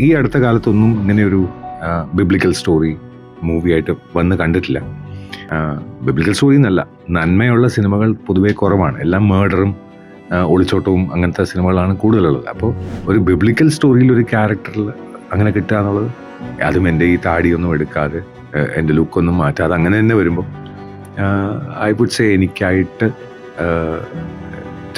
ഈ അടുത്ത കാലത്തൊന്നും ഇങ്ങനെ ഒരു ബിബ്ലിക്കൽ സ്റ്റോറി മൂവിയായിട്ട് വന്ന് കണ്ടിട്ടില്ല. ബിബ്ലിക്കൽ സ്റ്റോറി എന്നല്ല നന്മയുള്ള സിനിമകൾ പൊതുവെ കുറവാണ്. എല്ലാം മേർഡറും ഒളിച്ചോട്ടവും അങ്ങനത്തെ സിനിമകളാണ് കൂടുതലുള്ളത്. അപ്പോൾ ഒരു ബിബ്ലിക്കൽ സ്റ്റോറിയിൽ ഒരു ക്യാരക്ടറിൽ അങ്ങനെ കിട്ടുക എന്നുള്ളത് അതും എന്റെ ഈ താടിയൊന്നും എടുക്കാതെ എന്റെ ലുക്കൊന്നും മാറ്റാതെ അങ്ങനെ തന്നെ വരുമ്പോൾ I would say എനിക്കായിട്ട്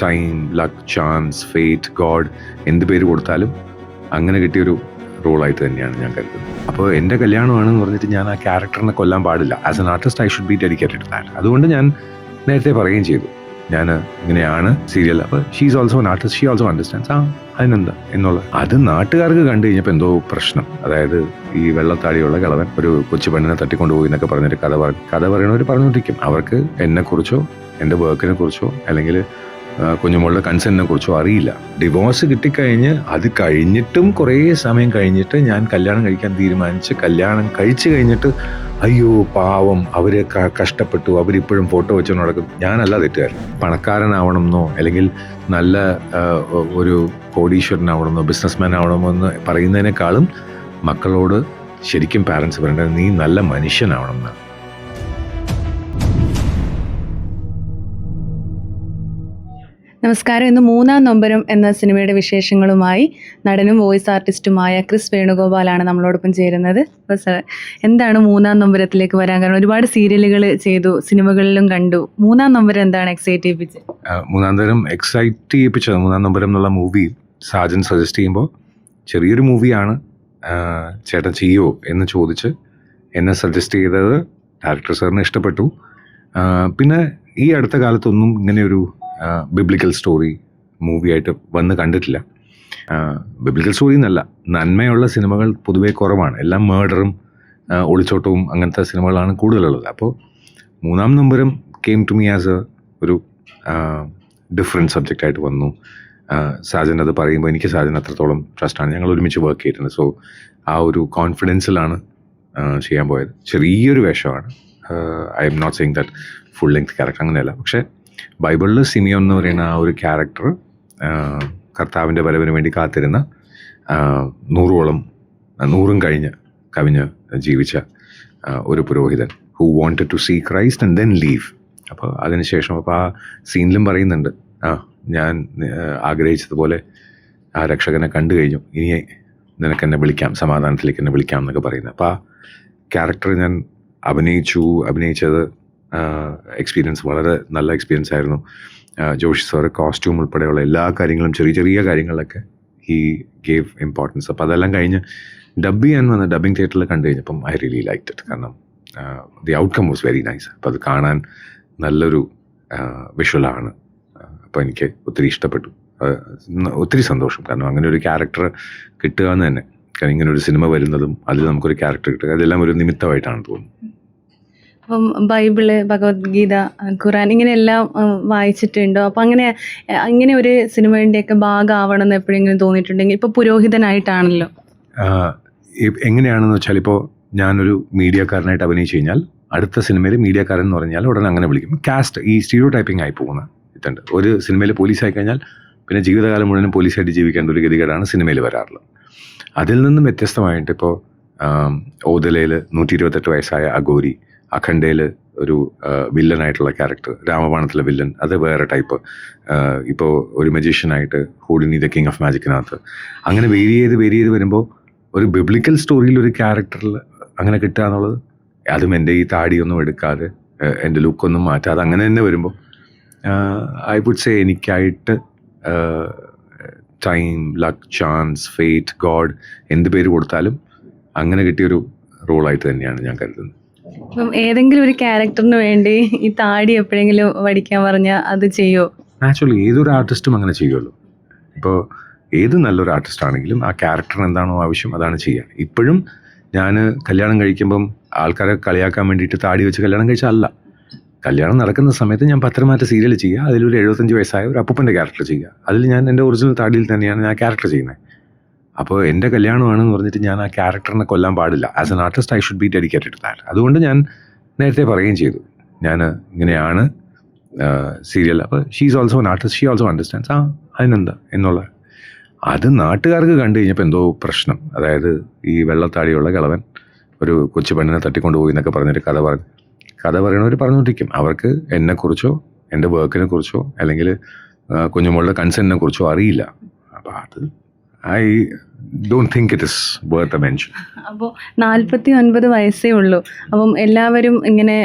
time luck chance fate god എന്ത് പേര് കൊടുത്താലും അങ്ങനെ കിട്ടിയൊരു റോളായിട്ട് തന്നെയാണ് ഞാൻ കരുതുന്നത്. അപ്പോൾ എന്റെ കല്യാണമാണെന്ന് പറഞ്ഞിട്ട് ഞാൻ ആ ക്യാരക്ടറിനെ കൊല്ലാൻ പാടില്ല. As an artist I should be dedicated that അതുകൊണ്ട് ഞാൻ നേരത്തെ പറയുകയും ചെയ്തു. ഞാൻ ഇങ്ങനെയാണ് സീരിയൽ അപ്പോൾ she is also an artist she also understands ആ അതിനെന്താ? എന്നുള്ള. അത് നാട്ടുകാർക്ക് കണ്ടു കഴിഞ്ഞപ്പോൾ എന്തോ പ്രശ്നം. അതായത് ഈ വെള്ളത്താടിയുള്ള കിളവൻ ഒരു കൊച്ചു പെണ്ണിനെ തട്ടിക്കൊണ്ടുപോയി എന്നൊക്കെ പറഞ്ഞൊരു കഥ പറ കഥ പറയണവർ പറഞ്ഞുകൊണ്ടിരിക്കും അവർക്ക് എന്നെക്കുറിച്ചോ എന്റെ വർക്കിനെ കുറിച്ചോ അല്ലെങ്കിൽ കുഞ്ഞുമോളുടെ കൺസെന്റിനെ കുറിച്ചോ അറിയില്ല. ഡിവോഴ്സ് കിട്ടിക്കഴിഞ്ഞ് അത് കഴിഞ്ഞിട്ടും കുറേ സമയം കഴിഞ്ഞിട്ട് ഞാൻ കല്യാണം കഴിക്കാൻ തീരുമാനിച്ച് കല്യാണം കഴിച്ചു കഴിഞ്ഞിട്ട് അയ്യോ പാവം അവരെ കഷ്ടപ്പെട്ടു അവരിപ്പോഴും ഫോട്ടോ വെച്ചോ നടക്കും ഞാനല്ല തെറ്റുകാരൻ. പണക്കാരനാവണം എന്നോ അല്ലെങ്കിൽ നല്ല ഒരു കോടീശ്വരനാവണമെന്നോ ബിസിനസ്മാൻ ആവണമോ എന്ന് പറയുന്നതിനേക്കാളും മക്കളോട് ശരിക്കും പാരൻസ് പറയേണ്ടത് നീ നല്ല മനുഷ്യനാവണം എന്നാണ്. നമസ്കാരം. ഇന്ന് മൂന്നാം നൊമ്പരം എന്ന സിനിമയുടെ വിശേഷങ്ങളുമായി നടനും വോയിസ് ആർട്ടിസ്റ്റുമായ ക്രിസ് വേണുഗോപാലാണ് നമ്മളോടൊപ്പം ചേരുന്നത്. അപ്പോൾ സാർ എന്താണ് മൂന്നാം നൊമ്പരത്തിലേക്ക് വരാൻ കാരണം? ഒരുപാട് സീരിയലുകൾ ചെയ്തു സിനിമകളിലും കണ്ടു. മൂന്നാം നമ്പർ എന്താണ് എക്സൈറ്റ് ചെയ്യിപ്പിച്ചത്? മൂന്നാം തരം എക്സൈറ്റ് ചെയ്യിപ്പിച്ചത് മൂന്നാം നമ്പരം എന്നുള്ള മൂവി സാജൻ സജസ്റ്റ് ചെയ്യുമ്പോൾ ചെറിയൊരു മൂവിയാണ് ചേട്ടൻ ചെയ്യുമോ എന്ന് ചോദിച്ച് എന്നെ സജസ്റ്റ് ചെയ്തത്. ഡയറക്ടർ സാറിന് ഇഷ്ടപ്പെട്ടു. പിന്നെ ഈ അടുത്ത കാലത്തൊന്നും ഇങ്ങനെയൊരു ബിബ്ലിക്കൽ സ്റ്റോറി മൂവിയായിട്ട് വന്ന് കണ്ടിട്ടില്ല. ബിബ്ലിക്കൽ സ്റ്റോറി എന്നല്ല നന്മയുള്ള സിനിമകൾ പൊതുവേ കുറവാണ്. എല്ലാം മേർഡറും ഒളിച്ചോട്ടവും അങ്ങനത്തെ സിനിമകളാണ് കൂടുതലുള്ളത്. അപ്പോൾ മൂന്നാം നമ്പരും came to me as a ഒരു ഡിഫറെന്റ് സബ്ജക്റ്റ് ആയിട്ട് വന്നു. സാജൻ അത് പറയുമ്പോൾ എനിക്ക് സാജൻ അത്രത്തോളം ട്രസ്റ്റാണ് ഞങ്ങൾ ഒരുമിച്ച് വർക്ക് ചെയ്തിട്ടുണ്ട് സോ ആ ഒരു കോൺഫിഡൻസിലാണ് ചെയ്യാൻ പോയത്. ചെറിയൊരു വേഷമാണ്. I'm not saying that full length character അങ്ങനെയല്ല. പക്ഷേ ബൈബിളിൽ സിമിയോൻ എന്ന് പറയുന്ന ആ ഒരു ക്യാരക്ടർ കർത്താവിന്റെ വരവിന് വേണ്ടി കാത്തിരുന്ന നൂറോളം നൂറും കഴിഞ്ഞ് കവിഞ്ഞ് ജീവിച്ച ഒരു പുരോഹിതൻ who wanted to see Christ and then leave അപ്പോൾ അതിനുശേഷം അപ്പോൾ ആ സീനിലും പറയുന്നുണ്ട് ആ ഞാൻ ആഗ്രഹിച്ചതുപോലെ ആ രക്ഷകനെ കണ്ടു കഴിഞ്ഞു. ഇനി നിനക്ക് എന്നെ വിളിക്കാം സമാധാനത്തിലേക്ക് എന്നെ വിളിക്കാം എന്നൊക്കെ പറയുന്നത്. അപ്പോൾ ആ ക്യാരക്ടർ ഞാൻ അഭിനയിച്ചു അഭിനയിച്ചത് എക്സ്പീരിയൻസ് വളരെ നല്ല എക്സ്പീരിയൻസ് ആയിരുന്നു. ജോഷി സാറ് കോസ്റ്റ്യൂം ഉൾപ്പെടെയുള്ള എല്ലാ കാര്യങ്ങളും ചെറിയ ചെറിയ കാര്യങ്ങളിലൊക്കെ ഹി ഗേവ് ഇമ്പോർട്ടൻസ് അപ്പോൾ അതെല്ലാം കഴിഞ്ഞ് ഡബ് ചെയ്യാൻ വന്ന ഡബിങ് തിയേറ്ററിൽ കണ്ടു കഴിഞ്ഞപ്പം ഐ റിയലി ലൈക്ക് ഇറ്റ് കാരണം the outcome was very nice അപ്പോൾ അത് കാണാൻ നല്ലൊരു വിഷ്വലാണ് അപ്പോൾ എനിക്ക് ഒത്തിരി ഇഷ്ടപ്പെട്ടു. ഒത്തിരി സന്തോഷം. കാരണം അങ്ങനെ ഒരു ക്യാരക്ടർ കിട്ടുക എന്ന് തന്നെ. കാരണം ഇങ്ങനെ ഒരു സിനിമ വരുന്നതും അതിൽ നമുക്കൊരു ക്യാരക്ടർ കിട്ടുക അതെല്ലാം ഒരു നിമിത്തമായിട്ടാണ് തോന്നുന്നത്. അപ്പം ബൈബിൾ ഭഗവത്ഗീത ഖുറാൻ ഇങ്ങനെയെല്ലാം എല്ലാം വായിച്ചിട്ടുണ്ടോ. അപ്പം അങ്ങനെ അങ്ങനെ ഇങ്ങനെ ഒരു സിനിമയുടെയൊക്കെ ഭാഗമാവണം എന്ന് എപ്പോഴെങ്കിലും തോന്നിയിട്ടുണ്ടെങ്കിൽ ഇപ്പോൾ പുരോഹിതനായിട്ടാണല്ലോ. എങ്ങനെയാണെന്ന് വെച്ചാൽ ഇപ്പോൾ ഞാനൊരു മീഡിയക്കാരനായിട്ട് അഭിനയിച്ചു കഴിഞ്ഞാൽ അടുത്ത സിനിമയിൽ മീഡിയക്കാരൻ എന്ന് പറഞ്ഞാൽ ഉടനെ അങ്ങനെ വിളിക്കും. കാസ്റ്റ് ഈ സ്റ്റീരിയോ ടൈപ്പിംഗ് ആയി പോകുന്ന ഇതുണ്ട്. ഒരു സിനിമയിൽ പോലീസ് ആയി കഴിഞ്ഞാൽ പിന്നെ ജീവിതകാലം മുഴുവനും പോലീസായിട്ട് ജീവിക്കേണ്ട ഒരു ഗതികേടാണ് സിനിമയിൽ വരാറുള്ളത്. അതിൽ നിന്നും വ്യത്യസ്തമായിട്ട് ഇപ്പോൾ ഓതലയിൽ നൂറ്റി ഇരുപത്തെട്ട് വയസ്സായ അഗോരി അഖണ്ഡയിൽ ഒരു വില്ലനായിട്ടുള്ള ക്യാരക്ടർ രാമബാണത്തിലെ വില്ലൻ അത് വേറെ ടൈപ്പ് ഇപ്പോൾ ഒരു മജീഷ്യനായിട്ട് ഹൂഡിനി ദ കിങ് ഓഫ് മാജിക്കിനകത്ത് അങ്ങനെ വേരി ചെയ്ത് വേരി ചെയ്ത് വരുമ്പോൾ ഒരു ബിബ്ലിക്കൽ സ്റ്റോറിയിൽ ഒരു ക്യാരക്ടറിൽ അങ്ങനെ കിട്ടുക എന്നുള്ളത് അതും എന്റെ ഈ താടിയൊന്നും എടുക്കാതെ എന്റെ ലുക്കൊന്നും മാറ്റാതെ അങ്ങനെ തന്നെ വരുമ്പോൾ I would say എനിക്കായിട്ട് time luck chance fate god എന്ത് പേര് കൊടുത്താലും അങ്ങനെ കിട്ടിയൊരു റോളായിട്ട് തന്നെയാണ് ഞാൻ കരുതുന്നത്. അപ്പം ഏതെങ്കിലും ഒരു ക്യാരക്ടറിന് വേണ്ടി ഈ താടി എപ്പോഴെങ്കിലും വടിക്കാൻ പറഞ്ഞാൽ അത് ചെയ്യോ? ആക്ച്വലി ഏതൊരു ആർട്ടിസ്റ്റും അങ്ങനെ ചെയ്യുമല്ലോ. ഇപ്പോൾ ഏത് നല്ലൊരു ആർട്ടിസ്റ്റ് ആണെങ്കിലും ആ ക്യാരക്ടറിന് എന്താണോ ആവശ്യം അതാണ് ചെയ്യുക ഇപ്പോഴും ഞാൻ കല്യാണം കഴിക്കുമ്പം ആൾക്കാരെ കളിയാക്കാൻ വേണ്ടിയിട്ട് താടി വെച്ച് കല്യാണം കഴിച്ചല്ല കല്യാണം നടക്കുന്ന സമയത്ത് ഞാൻ പത്രമാറ്റ സീരിയൽ ചെയ്യുക അതിലൊരു എഴുപത്തഞ്ച് വയസ്സായ ഒരു അപ്പൂപ്പന്റെ ക്യാരക്ടർ ചെയ്യുക അതിൽ ഞാൻ എന്റെ ഒറിജിനൽ താടിയിൽ തന്നെയാണ് ഞാൻ ക്യാരക്ടർ ചെയ്യുന്നത് അപ്പോൾ എന്റെ കല്യാണമാണെന്ന് പറഞ്ഞിട്ട് ഞാൻ ആ ക്യാരക്ടറിനെ കൊല്ലാൻ പാടില്ല. As an artist I should be dedicated that അതുകൊണ്ട് ഞാൻ നേരത്തെ പറയുകയും ചെയ്തു. ഞാൻ ഇങ്ങനെയാണ് സീരിയൽ അപ്പോൾ she is also an artist she also understands ആ അതിനെന്താ? എന്നുള്ള. അത് നാട്ടുകാർക്ക് കണ്ടു കഴിഞ്ഞപ്പോൾ എന്തോ പ്രശ്നം. അതായത് ഈ വെള്ളത്താടിയുള്ള കിളവൻ ഒരു കൊച്ചു പെണ്ണിനെ തട്ടിക്കൊണ്ടുപോയി എന്നൊക്കെ പറഞ്ഞൊരു കഥ പറഞ്ഞു കഥ പറയണവർ പറഞ്ഞുകൊണ്ടിരിക്കും അവർക്ക് എന്നെക്കുറിച്ചോ എന്റെ വർക്കിനെ കുറിച്ചോ അല്ലെങ്കിൽ കുഞ്ഞുമോളുടെ കൺസെന്റിനെ കുറിച്ചോ അറിയില്ല. അപ്പോൾ അത് I don't think it is worth a mention അപ്പോൾ നാൽപ്പത്തി ഒൻപത് വയസ്സേ ഉള്ളൂ. അപ്പം എല്ലാവരും ഇങ്ങനെ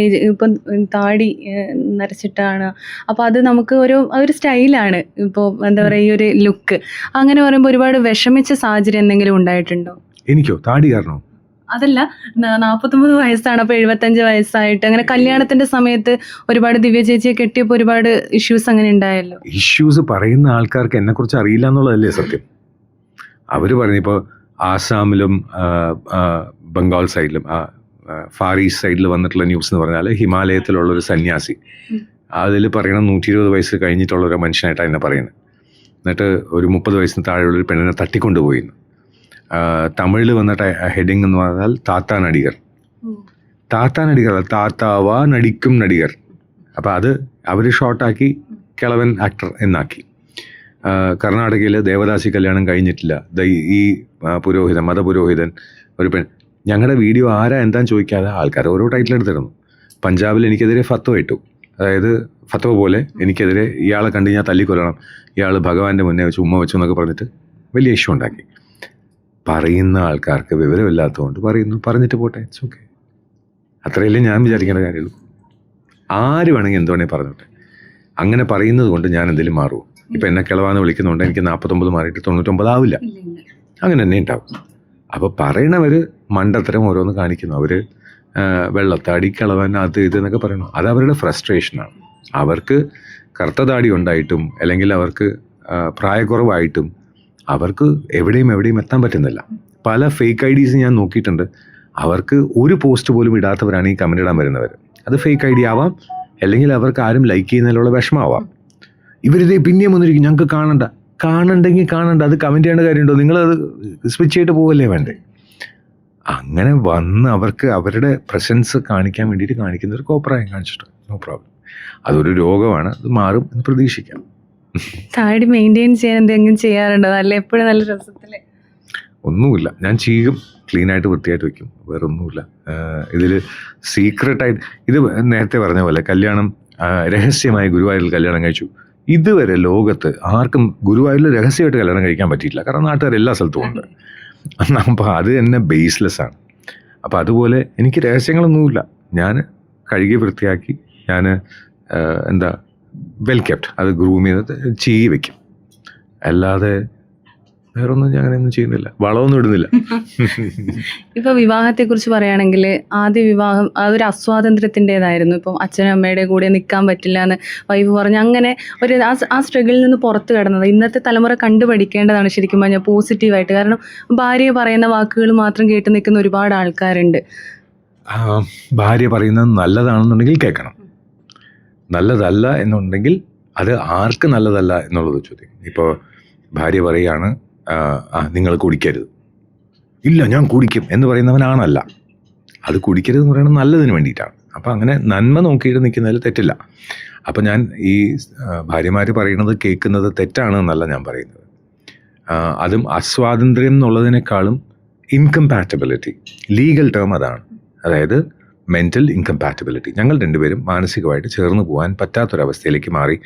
ഏജ് ഇപ്പം താടി നിറച്ചിട്ടാണ് നരച്ചിട്ടാണ്. അപ്പോൾ അത് നമുക്ക് ഒരു ഒരു സ്റ്റൈലാണ്. ഇപ്പോൾ എന്താ പറയുക ഈ ഒരു ലുക്ക്. അങ്ങനെ പറയുമ്പോൾ ഒരുപാട് വിഷമിച്ച സാഹചര്യം എന്തെങ്കിലും ഉണ്ടായിട്ടുണ്ടോ? എനിക്കോ? താടി കാരണം അതല്ല നാൽപ്പത്തൊമ്പത് വയസ്സാണ്. അപ്പോൾ എഴുപത്തഞ്ച് വയസ്സായിട്ട്. അങ്ങനെ കല്യാണത്തിന്റെ സമയത്ത് ഒരുപാട് ദിവ്യ ചേച്ചിയെ കെട്ടിയപ്പോൾ ഒരുപാട് ഇഷ്യൂസ് അങ്ങനെ ഉണ്ടായല്ലോ. ഇഷ്യൂസ് പറയുന്ന ആൾക്കാർക്ക് എന്നെക്കുറിച്ച് അറിയില്ല എന്നുള്ളതല്ലേ സത്യം. അവർ പറഞ്ഞു ഇപ്പോൾ ആസാമിലും ബംഗാൾ സൈഡിലും ഫാർ ഈസ്റ്റ് സൈഡിൽ വന്നിട്ടുള്ള ന്യൂസ് എന്ന് പറഞ്ഞാൽ ഹിമാലയത്തിലുള്ള ഒരു സന്യാസി. അതിൽ പറയണം നൂറ്റി ഇരുപത് വയസ്സ് കഴിഞ്ഞിട്ടുള്ള ഒരു മനുഷ്യനായിട്ടാണ് എന്നെ പറയുന്നത്. എന്നിട്ട് ഒരു മുപ്പത് വയസ്സിന് താഴെയുള്ള ഒരു പെണ്ണിനെ തട്ടിക്കൊണ്ടുപോയി തമിഴിൽ വന്നിട്ട് ഹെഡിങ് എന്ന് പറഞ്ഞാൽ താത്ത നടികർ. താത്ത നടികർ അല്ല, താത്താവ നടിക്കും നടികർ. അപ്പോൾ അത് അവർ ഷോർട്ടാക്കി കിളവൻ ആക്ടർ എന്നാക്കി. കർണാടകയിൽ ദേവദാസി കല്യാണം കഴിഞ്ഞിട്ടില്ല. ഈ പുരോഹിതൻ മതപുരോഹിതൻ ഒരു പെൺ. ഞങ്ങളുടെ വീഡിയോ ആരാ എന്താന്ന് ചോദിക്കാതെ ആൾക്കാർ ഓരോ ടൈറ്റിൽ എടുത്തിരുന്നു പഞ്ചാബിൽ എനിക്കെതിരെ ഫത്വ ഇട്ടു. അതായത് ഫത്വ പോലെ എനിക്കെതിരെ ഇയാളെ കണ്ടു ഞാൻ തല്ലിക്കൊല്ലണം. ഇയാൾ ഭഗവാന്റെ മുന്നേ വെച്ച് ഉമ്മ വെച്ചു എന്നൊക്കെ പറഞ്ഞിട്ട് വലിയ ഇഷ്യൂ ഉണ്ടാക്കി. പറയുന്ന ആൾക്കാർക്ക് വിവരമില്ലാത്തതുകൊണ്ട് പറയുന്നു. പറഞ്ഞിട്ട് പോട്ടെ ഇറ്റ്സ് ഓക്കെ അത്രയല്ലേ ഞാൻ വിചാരിക്കേണ്ട കാര്യമുള്ളൂ. ആര് വേണമെങ്കിൽ എന്ത് വേണമെങ്കിൽ പറഞ്ഞോട്ടെ. അങ്ങനെ പറയുന്നത് കൊണ്ട് ഞാൻ എന്തെങ്കിലും മാറുമോ ഇപ്പം എന്നെ കിളവാന്ന് വിളിക്കുന്നുണ്ട്. എനിക്ക് നാൽപ്പത്തൊമ്പത് മാറിയിട്ട് തൊണ്ണൂറ്റൊമ്പത് ആവില്ല. അങ്ങനെ തന്നെ ഉണ്ടാവും. അപ്പോൾ പറയണവർ മണ്ടത്തരം ഓരോന്ന് കാണിക്കുന്നു. അവർ വെള്ളത്താടി കിളവൻ അത് ഇത് എന്നൊക്കെ പറയണം. അത് അവരുടെ ഫ്രസ്ട്രേഷനാണ് അവർക്ക് കറുത്ത താടി ഉണ്ടായിട്ടും അല്ലെങ്കിൽ അവർക്ക് പ്രായക്കുറവായിട്ടും അവർക്ക് എവിടെയും എവിടെയും എത്താൻ പറ്റുന്നില്ല. പല ഫേക്ക് ഐ ഡീസ് ഞാൻ നോക്കിയിട്ടുണ്ട്. അവർക്ക് ഒരു പോസ്റ്റ് പോലും ഇടാത്തവരാണ് ഈ കമന്റ് ഇടാൻ വരുന്നവർ അത് ഫേക്ക് ഐ ഡി ആവാം അല്ലെങ്കിൽ അവർക്ക് ആരും ലൈക്ക് ചെയ്യുന്നതിലുള്ള വിഷമാവാം ഇവരിതേ പിന്നെയും വന്നിരിക്കും ഞങ്ങൾക്ക് കാണണ്ട. കാണണ്ടെങ്കിൽ കാണണ്ട അത് കമന്റ് ചെയ്യേണ്ട കാര്യമുണ്ടോ? നിങ്ങളത് സ്വിച്ച് ചെയ്തിട്ട് പോവല്ലേ വേണ്ടേ? അങ്ങനെ വന്ന് അവർക്ക് അവരുടെ പ്രസൻസ് കാണിക്കാൻ വേണ്ടിയിട്ട് കാണിക്കുന്ന ഒരു കോപ്രായം കാണിച്ചിട്ട് നോ പ്രോബ്ലം അതൊരു രോഗമാണ് അത് മാറും എന്ന് പ്രതീക്ഷിക്കാം. താടി മെയിന്റെയിൻ ചെയ്യാൻ എന്തെങ്കിലും ചെയ്യാറുണ്ടോ? നല്ല എപ്പോഴും നല്ല രസത്തിൽ? ഒന്നുമില്ല. ഞാൻ ചെയ്യും ക്ലീനായിട്ട് വൃത്തിയായിട്ട് വെക്കും. വേറെ ഒന്നുമില്ല ഇതിൽ സീക്രട്ടായിട്ട് ഇത് നേരത്തെ പറഞ്ഞ പോലെ കല്യാണം രഹസ്യമായി ഗുരുവായൂരിൽ കല്യാണം കഴിച്ചു. ഇതുവരെ ലോകത്ത് ആർക്കും ഗുരുവായൂരിൽ രഹസ്യമായിട്ട് കല്യാണം കഴിക്കാൻ പറ്റിയിട്ടില്ല. കാരണം നാട്ടുകാർ എല്ലാ സ്ഥലത്തും ഉണ്ട്. അപ്പോൾ അത് തന്നെ ബേസ്ലെസ് ആണ്. അപ്പോൾ അതുപോലെ എനിക്ക് രഹസ്യങ്ങളൊന്നുമില്ല. ഞാൻ കഴുകി വൃത്തിയാക്കി ഞാൻ എന്താ വെൽ കെപ്റ്റ് അത് ഗ്രൂം ചെയ്ത് ചെയ്യി വെക്കും. അല്ലാതെ വേറൊന്നും ഞാൻ അങ്ങനെയൊന്നും ചെയ്യുന്നില്ല. വളമൊന്നും ഇടുന്നില്ല. ഇപ്പൊ വിവാഹത്തെ കുറിച്ച് പറയുകയാണെങ്കിൽ ആദ്യ വിവാഹം അതൊരു അസ്വാതന്ത്ര്യത്തിന്റെതായിരുന്നു. ഇപ്പം അച്ഛനും അമ്മയുടെ കൂടെ നിൽക്കാൻ പറ്റില്ല എന്ന് വൈഫ് പറഞ്ഞു. അങ്ങനെ ഒരു ആ സ്ട്രഗിളിൽ നിന്ന് പുറത്തു കിടന്നത് ഇന്നത്തെ തലമുറ കണ്ടുപഠിക്കേണ്ടതാണ് ശരിക്കും പറഞ്ഞാൽ പോസിറ്റീവായിട്ട്. കാരണം ഭാര്യ പറയുന്ന വാക്കുകൾ മാത്രം കേട്ട് നിൽക്കുന്ന ഒരുപാട് ആൾക്കാരുണ്ട്. ഭാര്യ പറയുന്നത് നല്ലതാണെന്നുണ്ടെങ്കിൽ കേൾക്കണം. നല്ലതല്ല എന്നുണ്ടെങ്കിൽ അത് ആർക്ക് നല്ലതല്ല എന്നുള്ളത് ചോദ്യം ഇപ്പോൾ ഭാര്യ പറയുകയാണ് നിങ്ങൾ കുടിക്കരുത്. ഇല്ല ഞാൻ കുടിക്കും എന്ന് പറയുന്നവനാണല്ല അത് കുടിക്കരുത് എന്ന് പറയുന്നത് നല്ലതിന് വേണ്ടിയിട്ടാണ്. അപ്പം അങ്ങനെ നന്മ നോക്കിയിട്ട് നിൽക്കുന്നതിൽ തെറ്റില്ല. അപ്പം ഞാൻ ഈ ഭാര്യമാർ പറയുന്നത് കേൾക്കുന്നത് തെറ്റാണ് എന്നല്ല ഞാൻ പറയുന്നത്. അതും അസ്വാതന്ത്ര്യം എന്നുള്ളതിനേക്കാളും ഇൻകംപാറ്റബിലിറ്റി ലീഗൽ ടേം അതാണ്. അതായത് മെന്റൽ ഇൻകംപാറ്റബിലിറ്റി ഞങ്ങൾ രണ്ടുപേരും മാനസികമായിട്ട് ചേർന്ന് പോകാൻ പറ്റാത്തൊരവസ്ഥയിലേക്ക് മാറി.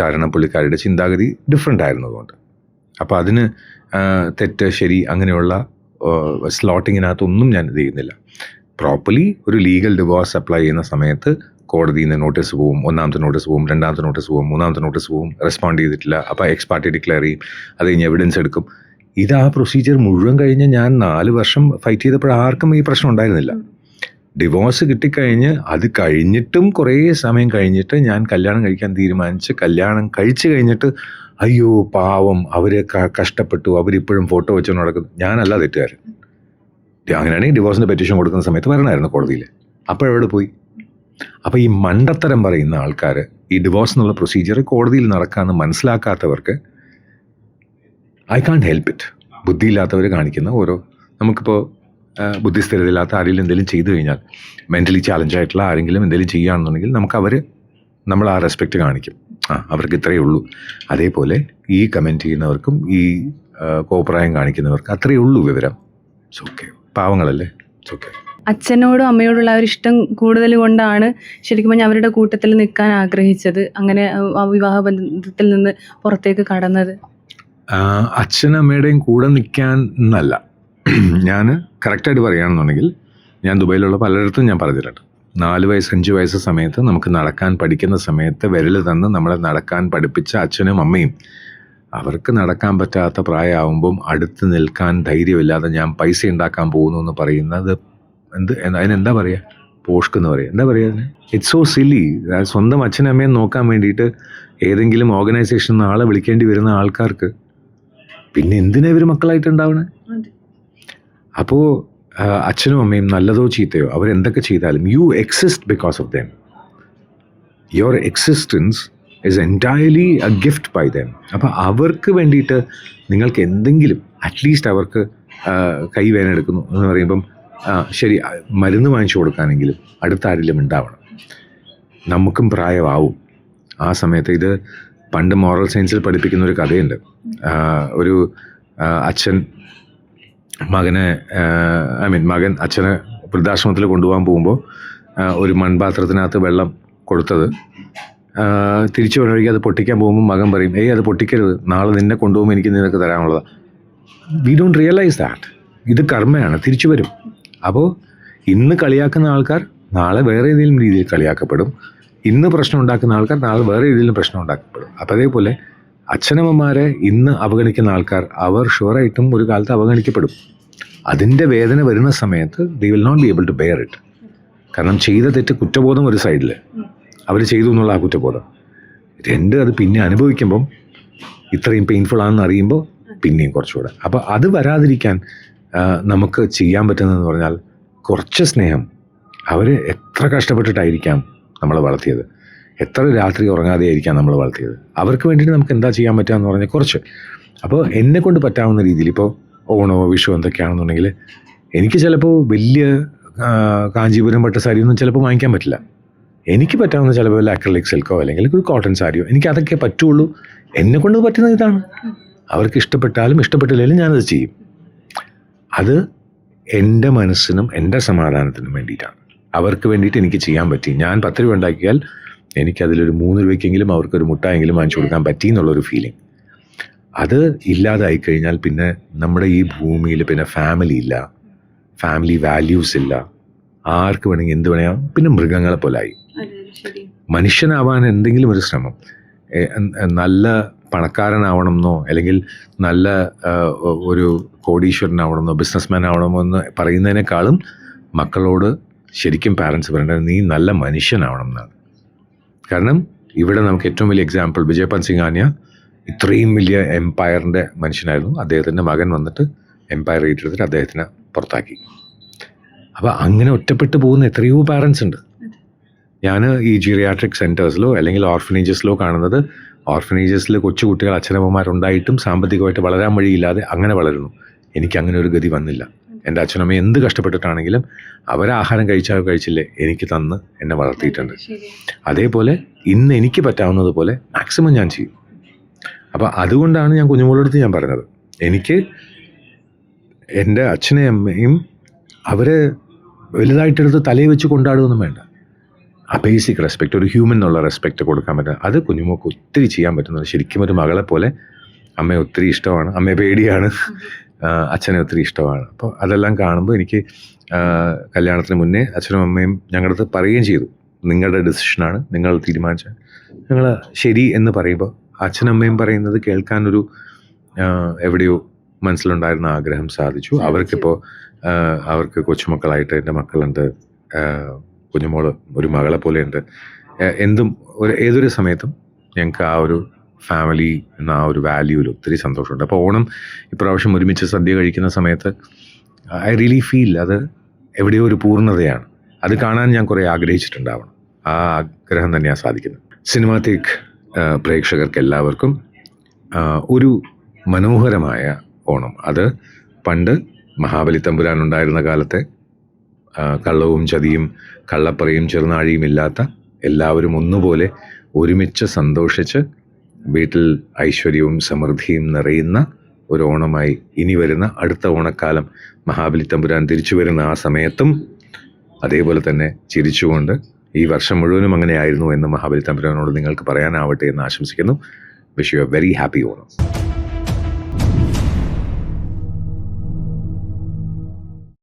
കാരണം പുള്ളിക്കാരുടെ ചിന്താഗതി ഡിഫറെന്റ് ആയിരുന്നതുകൊണ്ട്. അപ്പോൾ അതിന് തെറ്റ് ശരി അങ്ങനെയുള്ള സ്ലോട്ടിങ്ങിനകത്തൊന്നും ഞാൻ ഇത് ചെയ്യുന്നില്ല. പ്രോപ്പർലി ഒരു ലീഗൽ ഡിവോഴ്സ് അപ്ലൈ ചെയ്യുന്ന സമയത്ത് കോടതിയിൽ നിന്ന് നോട്ടീസ് പോവും ഒന്നാമത്തെ നോട്ടീസ് പോവും രണ്ടാമത്തെ നോട്ടീസ് പോവും മൂന്നാമത്തെ നോട്ടീസ് പോവും റെസ്പോണ്ട് ചെയ്തിട്ടില്ല അപ്പോൾ എക്സ് പാർട്ടി ഡിക്ലെയർ ചെയ്യും അത് കഴിഞ്ഞ് എവിഡൻസ് എടുക്കും. ഇത് ആ പ്രൊസീജിയർ മുഴുവൻ കഴിഞ്ഞ് ഞാൻ നാല് വർഷം ഫൈറ്റ് ചെയ്തപ്പോൾ ആർക്കും ഈ പ്രശ്നം ഉണ്ടായിരുന്നില്ല. ഡിവോഴ്സ് കിട്ടിക്കഴിഞ്ഞ് അത് കഴിഞ്ഞിട്ടും കുറേ സമയം കഴിഞ്ഞിട്ട് ഞാൻ കല്യാണം കഴിക്കാൻ തീരുമാനിച്ച് കല്യാണം കഴിച്ചു കഴിഞ്ഞിട്ട് അയ്യോ പാവം അവരെ കഷ്ടപ്പെട്ടു അവരിപ്പോഴും ഫോട്ടോ വെച്ചുകൊണ്ട് നടക്കുന്നു. ഞാനല്ല തെറ്റുകാരൻ. അങ്ങനെയാണെങ്കിൽ ഡിവോഴ്സിന്റെ പെറ്റീഷൻ കൊടുക്കുന്ന സമയത്ത് വരണമായിരുന്നു കോടതിയിൽ. അപ്പോൾ എവിടെ പോയി? അപ്പോൾ ഈ മണ്ടത്തരം പറയുന്ന ആൾക്കാർ ഈ ഡിവോഴ്സ് എന്നുള്ള പ്രൊസീജിയർ കോടതിയിൽ നടക്കാമെന്ന് മനസ്സിലാക്കാത്തവർക്ക് ഐ കാൺ ഹെൽപ്പ് ഇറ്റ് ബുദ്ധിയില്ലാത്തവർ കാണിക്കുന്ന ഓരോ നമുക്കിപ്പോൾ ബുദ്ധിസ്ഥിരതയില്ലാത്ത ആരെങ്കിലും എന്തെങ്കിലും ചെയ്തു കഴിഞ്ഞാൽ മെന്റലി ചാലഞ്ച് ആയിട്ടുള്ള ആരെങ്കിലും എന്തെങ്കിലും ചെയ്യുകയാണെന്നുണ്ടെങ്കിൽ നമുക്ക് അവർ നമ്മൾ ആ റെസ്പെക്റ്റ് കാണിക്കും. ആ അവർക്ക് ഇത്രയേ ഉള്ളൂ. അതേപോലെ ഈ കമന്റ് ചെയ്യുന്നവർക്കും ഈ കോപ്രായം കാണിക്കുന്നവർക്ക് അത്രയേ ഉള്ളൂ വിവരം. ഓക്കെ പാവങ്ങളല്ലേ? ഓക്കെ അച്ഛനോടും അമ്മയോടുള്ള ആ ഒരു ഇഷ്ടം കൂടുതൽ കൊണ്ടാണ് ശരിക്കും പറഞ്ഞാൽ അവരുടെ കൂട്ടത്തിൽ നിൽക്കാൻ ആഗ്രഹിച്ചത്. അങ്ങനെ വിവാഹ ബന്ധത്തിൽ നിന്ന് പുറത്തേക്ക് കടന്നത്. അച്ഛനമ്മയുടെയും കൂടെ നിൽക്കാൻ എന്നല്ല. ഞാൻ കറക്റ്റായിട്ട് പറയുകയാണെന്നുണ്ടെങ്കിൽ ഞാൻ ദുബൈയിലുള്ള പലയിടത്തും ഞാൻ പറഞ്ഞിട്ടുണ്ട്. നാല് വയസ്സ് അഞ്ച് വയസ്സ് സമയത്ത് നമുക്ക് നടക്കാൻ പഠിക്കുന്ന സമയത്ത് വിരൽ തന്ന് നമ്മളെ നടക്കാൻ പഠിപ്പിച്ച അച്ഛനും അമ്മയും. അവർക്ക് നടക്കാൻ പറ്റാത്ത പ്രായമാകുമ്പം അടുത്ത് നിൽക്കാൻ ധൈര്യമില്ലാതെ ഞാൻ പൈസ ഉണ്ടാക്കാൻ പോകുന്നു എന്ന് പറയുന്നത് എന്ത് അതിനെന്താ പറയുക പോഷ്ക്ക് എന്ന് പറയുക എന്താ പറയുക അതിന്? ഇറ്റ്സ് സോ സില്ലി സ്വന്തം അച്ഛനും അമ്മയും നോക്കാൻ വേണ്ടിയിട്ട് ഏതെങ്കിലും ഓർഗനൈസേഷൻ ആളെ വിളിക്കേണ്ടി വരുന്ന ആൾക്കാർക്ക്. പിന്നെ എന്തിനാ ഇവർ മക്കളായിട്ടുണ്ടാവണേ അപ്പോൾ അച്ഛനും അമ്മയും നല്ലതോ ചീത്തയോ അവരെന്തൊക്കെ ചെയ്താലും you exist because of them your existence is entirely a gift by them അപ്പോൾ അവർക്ക് വേണ്ടിയിട്ട് നിങ്ങൾക്ക് എന്തെങ്കിലും അറ്റ്ലീസ്റ്റ് അവർക്ക് കൈ വേനെടുക്കുന്നു എന്ന് പറയുമ്പം ശരി മരുന്ന് വാങ്ങിച്ചു കൊടുക്കാനെങ്കിലും അടുത്ത ആരിലും ഉണ്ടാവണം. നമുക്കും പ്രായമാവും. ആ സമയത്ത് ഇത് പണ്ട് മോറൽ സയൻസിൽ പഠിപ്പിക്കുന്ന ഒരു കഥയുണ്ട്. ഒരു അച്ഛൻ മകനെ ഐ മീൻ മകൻ അച്ഛനെ വൃദ്ധാശ്രമത്തിൽ കൊണ്ടുപോകാൻ പോകുമ്പോൾ ഒരു മൺപാത്രത്തിനകത്ത് വെള്ളം കൊടുത്തത്. തിരിച്ചു വഴി അത് പൊട്ടിക്കാൻ പോകുമ്പോൾ മകൻ പറയും ഏയ് അത് പൊട്ടിക്കരുത്. നാളെ നിന്നെ കൊണ്ടുപോകുമ്പോൾ എനിക്ക് നിനക്ക് തരാനുള്ളതാണ് വി ഡോണ്ട് റിയലൈസ് ദാറ്റ് ഇത് കർമ്മയാണ്. തിരിച്ചു വരും. അപ്പോൾ ഇന്ന് കളിയാക്കുന്ന ആൾക്കാർ നാളെ വേറെ ഏതെങ്കിലും രീതിയിൽ കളിയാക്കപ്പെടും. ഇന്ന് പ്രശ്നം ഉണ്ടാക്കുന്ന ആൾക്കാർ നാളെ വേറെ ഏതെങ്കിലും പ്രശ്നം ഉണ്ടാക്കപ്പെടും. അപ്പോൾ അതേപോലെ അച്ഛനമ്മമാരെ ഇന്ന് അവഗണിക്കുന്ന ആൾക്കാർ അവർ ഷുവറായിട്ടും ഒരു കാലത്ത് അവഗണിക്കപ്പെടും. അതിന്റെ വേദന വരുന്ന സമയത്ത് they will not be able to bear it കാരണം ചെയ്ത തെറ്റ് കുറ്റബോധം ഒരു സൈഡിൽ അവർ ചെയ്തു എന്നുള്ള ആ കുറ്റബോധം. രണ്ട് അത് പിന്നെ അനുഭവിക്കുമ്പം ഇത്രയും പെയിൻഫുൾ ആണെന്ന് അറിയുമ്പോൾ പിന്നെയും കുറച്ചുകൂടെ. അപ്പോൾ അത് വരാതിരിക്കാൻ നമുക്ക് ചെയ്യാൻ പറ്റുന്നതെന്ന് പറഞ്ഞാൽ കുറച്ച് സ്നേഹം. അവർ എത്ര കഷ്ടപ്പെട്ടിട്ടായിരിക്കാം നമ്മളെ വളർത്തിയത്. എത്ര രാത്രി ഉറങ്ങാതെ ആയിരിക്കാം നമ്മൾ വളർത്തിയത്? അവർക്ക് വേണ്ടിയിട്ട് നമുക്ക് എന്താ ചെയ്യാൻ പറ്റുക എന്ന് പറഞ്ഞാൽ കുറച്ച്. അപ്പോൾ എന്നെ കൊണ്ട് പറ്റാവുന്ന രീതിയിൽ ഇപ്പോൾ ഓണോ വിഷു എന്തൊക്കെയാണെന്നുണ്ടെങ്കിൽ എനിക്ക് ചിലപ്പോൾ വലിയ കാഞ്ചീപുരം സാരി സാരിയൊന്നും ചിലപ്പോൾ വാങ്ങിക്കാൻ പറ്റില്ല. എനിക്ക് പറ്റാവുന്ന ചിലപ്പോൾ വല്ല അക്രലിക് സിൽക്കോ അല്ലെങ്കിൽ ഒരു കോട്ടൺ സാരിയോ എനിക്ക് അതൊക്കെ പറ്റുള്ളൂ. എന്നെ കൊണ്ട് പറ്റുന്ന ഇതാണ്. അവർക്ക് ഇഷ്ടപ്പെട്ടാലും ഇഷ്ടപ്പെട്ടില്ലെങ്കിലും ഞാനത് ചെയ്യും. അത് എന്റെ മനസ്സിനും എന്റെ സമാധാനത്തിനും വേണ്ടിയിട്ടാണ്. അവർക്ക് വേണ്ടിയിട്ട് എനിക്ക് ചെയ്യാൻ പറ്റി. ഞാൻ പത്ത് രൂപ ഉണ്ടാക്കിയാൽ എനിക്കതിലൊരു മൂന്ന് രൂപയ്ക്കെങ്കിലും അവർക്കൊരു മുട്ടായെങ്കിലും വാങ്ങിച്ചു കൊടുക്കാൻ പറ്റി എന്നുള്ളൊരു ഫീലിംഗ് അത് ഇല്ലാതായി കഴിഞ്ഞാൽ പിന്നെ നമ്മുടെ ഈ ഭൂമിയിൽ പിന്നെ ഫാമിലി ഇല്ല. ഫാമിലി വാല്യൂസ് ഇല്ല. ആർക്ക് വേണമെങ്കിൽ എന്ത് വേണമെങ്കിൽ പിന്നെ മൃഗങ്ങളെ പോലായി. മനുഷ്യനാവാൻ എന്തെങ്കിലും ഒരു ശ്രമം. നല്ല പണക്കാരനാവണം എന്നോ അല്ലെങ്കിൽ നല്ല ഒരു കോടീശ്വരനാവണം എന്നോ ബിസിനസ്മാൻ ആവണമോ എന്ന് പറയുന്നതിനേക്കാളും മക്കളോട് ശരിക്കും പാരൻസ് പറയേണ്ടത് നീ നല്ല മനുഷ്യനാവണം എന്നാണ്. കാരണം ഇവിടെ നമുക്ക് ഏറ്റവും വലിയ എക്സാമ്പിൾ വിജയ് സിംഗാനിയ ഇത്രയും വലിയ എംപയറിന്റെ മനുഷ്യനായിരുന്നു. അദ്ദേഹത്തിന്റെ മകൻ വന്നിട്ട് എംപയർ ഏറ്റെടുത്തിട്ട് അദ്ദേഹത്തിനെ പുറത്താക്കി. അപ്പോൾ അങ്ങനെ ഒറ്റപ്പെട്ടു പോകുന്ന എത്രയോ പാരൻസ് ഉണ്ട്. ഞാൻ ഈ ജീറിയാട്രിക് സെന്റേഴ്സിലോ അല്ലെങ്കിൽ ഓർഫനേജസിലോ കാണുന്നത് ഓർഫനേജസിൽ കൊച്ചു കുട്ടികൾ അച്ഛനമ്മമാരുണ്ടായിട്ടും സാമ്പത്തികമായിട്ട് വളരാൻ വഴിയില്ലാതെ അങ്ങനെ വളരുന്നു. എനിക്ക് അങ്ങനെ ഒരു ഗതി വന്നില്ല. എന്റെ അച്ഛനമ്മ എന്ത് കഷ്ടപ്പെട്ടിട്ടാണെങ്കിലും അവരാഹാരം ആഹാരം കഴിച്ചാൽ കഴിച്ചില്ലേ എനിക്ക് തന്ന് എന്നെ വളർത്തിയിട്ടുണ്ട്. അതേപോലെ ഇന്ന് എനിക്ക് പറ്റാവുന്നത് പോലെ മാക്സിമം ഞാൻ ചെയ്യും. അപ്പോൾ അതുകൊണ്ടാണ് ഞാൻ കുഞ്ഞുമോളടുത്ത് ഞാൻ പറഞ്ഞത്. എനിക്ക് എന്റെ അച്ഛനെയും അമ്മയും അവരെ വലുതായിട്ടെടുത്ത് തലയിൽ വെച്ച് കൊണ്ടാടുകയൊന്നും വേണ്ട. ആ ബേസിക് റെസ്പെക്റ്റ് ഒരു ഹ്യൂമൻ എന്നുള്ള റെസ്പെക്റ്റ് കൊടുക്കാൻ പറ്റുക. അത് കുഞ്ഞുമോക്ക് ഒത്തിരി ചെയ്യാൻ പറ്റുന്നത് ശരിക്കും ഒരു മകളെ പോലെ അമ്മയെ ഒത്തിരി ഇഷ്ടമാണ്. അമ്മയെ പേടിയാണ്. അച്ഛനെ ഒത്തിരി ഇഷ്ടമാണ്. അപ്പോൾ അതെല്ലാം കാണുമ്പോൾ എനിക്ക് കല്യാണത്തിന് മുന്നേ അച്ഛനും അമ്മയും ഞങ്ങളുടെ അടുത്ത് പറയുകയും ചെയ്തു. നിങ്ങളുടെ ഡെസിഷനാണ് നിങ്ങൾ തീരുമാനിച്ച ഞങ്ങൾ ശരി എന്ന് പറയുമ്പോൾ അച്ഛനും അമ്മയും പറയുന്നത് കേൾക്കാനൊരു എവിടെയോ മനസ്സിലുണ്ടായിരുന്ന ആഗ്രഹം സാധിച്ചു. അവർക്കിപ്പോൾ അവർക്ക് കൊച്ചുമക്കളായിട്ട് എന്റെ മക്കളുണ്ട് കുഞ്ഞുമോൾ കുഞ്ഞുമോൾ ഒരു മകളെ പോലെയുണ്ട്. എന്തും ഒരു ഏതൊരു സമയത്തും ഞങ്ങൾക്ക് ആ ഒരു ഫാമിലി എന്ന ആ ഒരു വാല്യൂവിൽ ഒത്തിരി സന്തോഷമുണ്ട്. അപ്പോൾ ഓണം ഇപ്രാവശ്യം ഒരുമിച്ച് സദ്യ കഴിക്കുന്ന സമയത്ത് ഐ റിയലി ഫീൽ അത് എവിടെയോ ഒരു പൂർണതയാണ്. അത് കാണാൻ ഞാൻ കുറേ ആഗ്രഹിച്ചിട്ടുണ്ടാവണം. ആ ആഗ്രഹം തന്നെയാണ് സാധിക്കുന്നത്. സിനിമാറ്റിക് പ്രേക്ഷകർക്ക് എല്ലാവർക്കും ഒരു മനോഹരമായ ഓണം. അത് പണ്ട് മഹാബലി തമ്പുരാൻ ഉണ്ടായിരുന്ന കാലത്തെ കള്ളവും ചതിയും കള്ളപ്പറയും ചെറുനാഴിയും ഇല്ലാത്ത എല്ലാവരും ഒന്നുപോലെ ഒരുമിച്ച് സന്തോഷിച്ച് വീട്ടിൽ ഐശ്വര്യവും സമൃദ്ധിയും നിറയുന്ന ഒരു ഓണമായി ഇനി വരുന്ന അടുത്ത ഓണക്കാലം മഹാബലി തമ്പുരാൻ തിരിച്ചു വരുന്ന ആ സമയത്തും അതേപോലെ തന്നെ ചിരിച്ചുകൊണ്ട് ഈ വർഷം മുഴുവനും അങ്ങനെയായിരുന്നു എന്ന് മഹാബലി തമ്പുരാനോട് നിങ്ങൾക്ക് പറയാനാവട്ടെ എന്ന് ആശംസിക്കുന്നു. Wish you a very happy Onam.